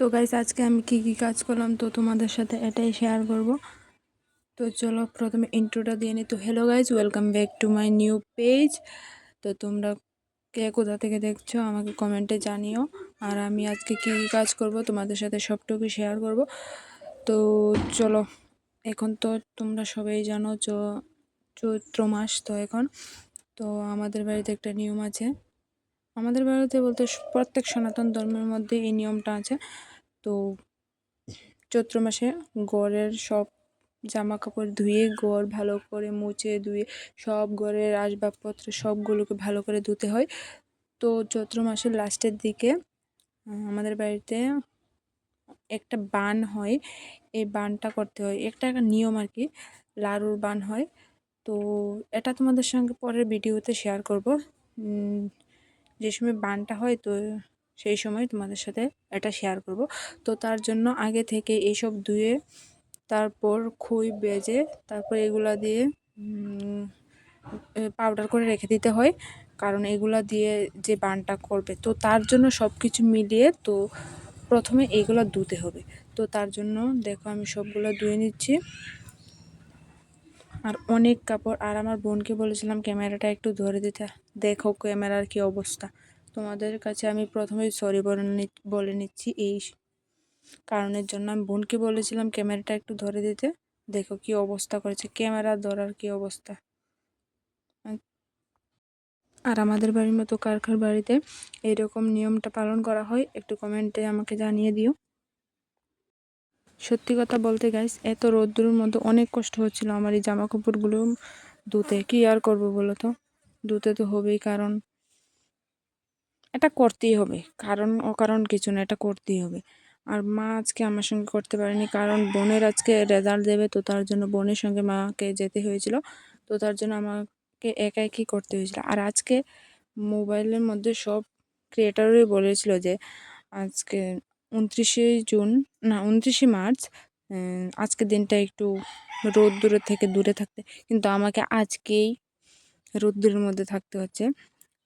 তো গাইস আজকে আমি কি কি কাজ করলাম তো তোমাদের সাথে এটাই শেয়ার করব। তো চলো প্রথমে ইন্ট্রোটা দিয়ে নিই তো hello guys welcome back to my new page তো তোমরা কে কোথা থেকে দেখছ আমাকে কমেন্টে জানিও। আর আমি আজকে কি কি কাজ করব তোমাদের সাথে সবটুকু শেয়ার করব। তো চলো, এখন তো তোমরা সবাই জানো চৈত্র মাস তো এখন। তো আমাদের বাড়িতে একটা নিয়ম আছে। আমাদের বাড়িতে বলতে প্রত্যেক সনাতন ধর্মের মধ্যে এই নিয়মটা আছে। তো চৈত্র মাসে গড়ের সব জামা কাপড় ধুয়ে, গড় ভালো করে মুছে ধুয়ে সব গড়ের আসবাবপত্র সবগুলোকে ভালো করে ধুতে হয়। তো চৈত্র মাসের লাস্টের দিকে আমাদের বাড়িতে একটা বান হয়। এই বানটা করতে হয়। একটা একটা নিয়ম আর কি, লাড়ুর বান হয়। তো এটা তোমাদের সঙ্গে পরের ভিডিওতে শেয়ার করব। যে সময় বানটা হয় তো সেই সময় তোমাদের সাথে এটা শেয়ার করব। তো তার জন্য আগে থেকে এইসব ধুয়ে, তারপর খুই বেজে, তারপর এগুলা দিয়ে পাউডার করে রেখে দিতে হয়। কারণ এগুলা দিয়ে যে বানটা করবে, তো তার জন্য সব কিছু মিলিয়ে তো প্রথমে এইগুলো ধুতে হবে। তো তার জন্য দেখো আমি সবগুলো ধুয়ে নিচ্ছি। আর অনেক কাপড়, আর আমার বোনকে বলেছিলাম ক্যামেরাটা একটু ধরে দিতে। দেখো ক্যামেরার কি অবস্থা। তোমাদের কাছে আমি প্রথমেই সরি বলে বলে নিচ্ছি এই কারণের জন্য। আমি বোনকে বলেছিলাম ক্যামেরাটা একটু ধরে দিতে। দেখো কি অবস্থা করেছে। ক্যামেরা ধরার কি অবস্থা? আর আমাদের বাড়ির মতো কারখার বাড়িতে এইরকম নিয়মটা পালন করা হয়, একটু কমেন্টে আমাকে জানিয়ে দিও। সত্যি কথা বলতে গাইস এত রোদ্দুরের মধ্যে অনেক কষ্ট হচ্ছিল আমার এই জামা কাপড়গুলো ধুতে। কি আর করব বলো তো? ধুতে তো হবেই কারণ এটা করতেই হবে। কারণ অকারণ কিছু না, এটা করতেই হবে। আর মা আজকে আমার সঙ্গে করতে পারেনি, কারণ বোনের আজকে রেজাল্ট দেবে, তো তার জন্য বোনের সঙ্গে মাকে যেতে হয়েছিল। তো তার জন্য আমাকে একা একই করতে হয়েছিল। আর আজকে মোবাইলের মধ্যে সব ক্রিয়েটারই বলেছিল যে, আজকে উনত্রিশে জুন, না, উনত্রিশে মার্চ আজকের দিনটা একটু রোদ্দুরের থেকে দূরে থাকতে। কিন্তু আমাকে আজকেই রোদ্দুরের মধ্যে থাকতে হচ্ছে।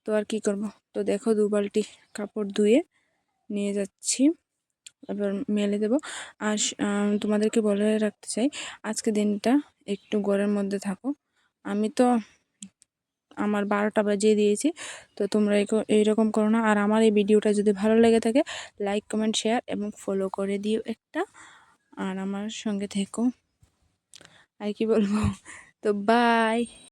তো আর কি করব? তো দেখো দু বালটি কাপড় ধুয়ে নিয়ে যাচ্ছি। এবার মেলে দেব। আর তোমাদেরকে বলে রাখতে চাই, আজকে দিনটা একটু গড়ের মধ্যে থাকো। আমি তো আমার বারোটা বাজিয়ে দিয়েছি, তো তোমরা এইরকম করো না। আর আমার এই ভিডিওটা যদি ভালো লেগে থাকে লাইক কমেন্ট শেয়ার এবং ফলো করে দিও একটা। আর আমার সঙ্গে থেকো। আর কি বলব? তো বাই